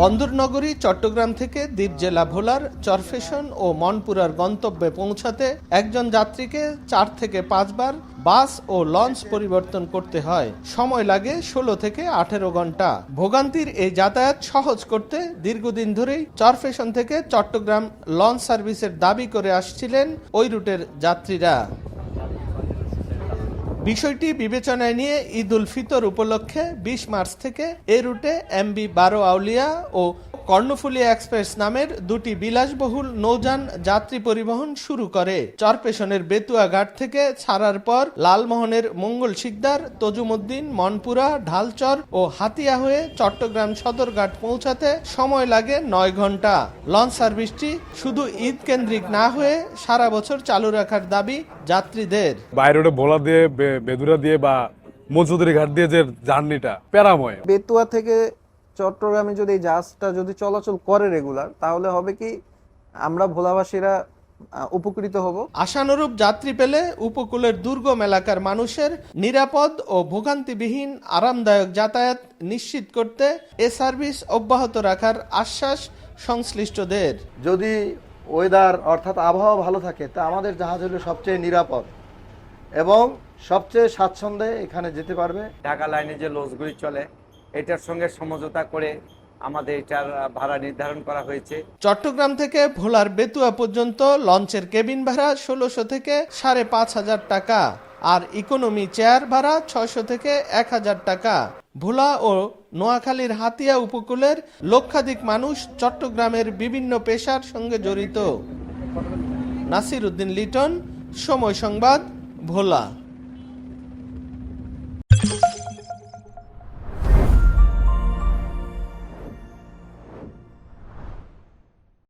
বন্দরনগরী, চট্টগ্রাম থেকে দ্বীপ জেলা ভোলার, চরফেশন ও মনপুরার গন্তব্যে পৌঁছাতে একজন যাত্রীকে চার থেকে পাঁচবার বাস ও লঞ্চ পরিবর্তন করতে হয়। সময় লাগে ষোলো থেকে আঠেরো ঘণ্টা। ভোগান্তির এই যাতায়াত সহজ করতে দীর্ঘদিন ধরেই চরফেশন থেকে চট্টগ্রাম লঞ্চ সার্ভিসের দাবি করে আসছিলেন ওই রুটের যাত্রীরা। বিষয়টি বিবেচনায় নিয়ে ঈদ উল ফিতর উপলক্ষে বিশ মার্চ থেকে এ রুটে এমবি বারো আউলিয়া ও কর্ণফুলিয়া এক্সপ্রেস নামের দুটি বিলাসবহুল নৌযান যাত্রী পরিবহন শুরু করে। চরপেশনের বেতুয়া ঘাট থেকে ছাড়ার পর লালমোহনের মঙ্গল শিকদার তজুমুদ্দিন মনপুরা ঢালচর ও হাতিয়া হয়ে চট্টগ্রাম সদরঘাট পৌঁছাতে সময় লাগে নয় ঘণ্টা লঞ্চ সার্ভিসটি শুধু ঈদ কেন্দ্রিক না হয়ে সারা বছর চালু রাখার দাবি যাত্রীদের। বাইরে ভোলা দিয়ে বে- বেদুরা দিয়ে বা মজুদরি ঘাট দিয়ে যে জার্নিটা প্যারাময়। বেতুয়া থেকে চট্টগ্রামে যদি এই জাহাজটা যদি চলাচল করে রেগুলার তাহলে হবে কি আমরা ভোলাবাসীরা উপকৃত হব। আশানুরূপ যাত্রী পেলে উপকূলের দুর্গম এলাকার মানুষের নিরাপদ ও ভোগান্তিবিহীন আরামদায়ক যাতায়াত নিশ্চিত করতে এ সার্ভিস অব্যাহত রাখার আশ্বাস সংশ্লিষ্টদের। যদি ওয়েদার অর্থাৎ আবহাওয়া ভালো থাকে তা আমাদের জাহাজ হলো সবচেয়ে নিরাপদ এবং সবচেয়ে স্বাচ্ছন্দ্যে এখানে যেতে পারবে। ঢাকা লাইনে যে লঞ্চগুলি চলে এটার সঙ্গে সমঝোতা করে আমাদের এটার ভাড়া নির্ধারণ করা হয়েছে। চট্টগ্রাম থেকে ভোলার বেতুয়া পর্যন্ত লঞ্চের কেবিন ভাড়া ষোলোশো থেকে সাড়ে পাঁচ হাজার টাকা আর ইকোনমি চেয়ার ভাড়া ছয়শো থেকে এক হাজার টাকা। ভোলা ও নোয়াখালীর হাতিয়া উপকূলের লক্ষাধিক মানুষ চট্টগ্রামের বিভিন্ন পেশার সঙ্গে জড়িত। নাসির উদ্দিন লিটন, সময় সংবাদ, ভোলা।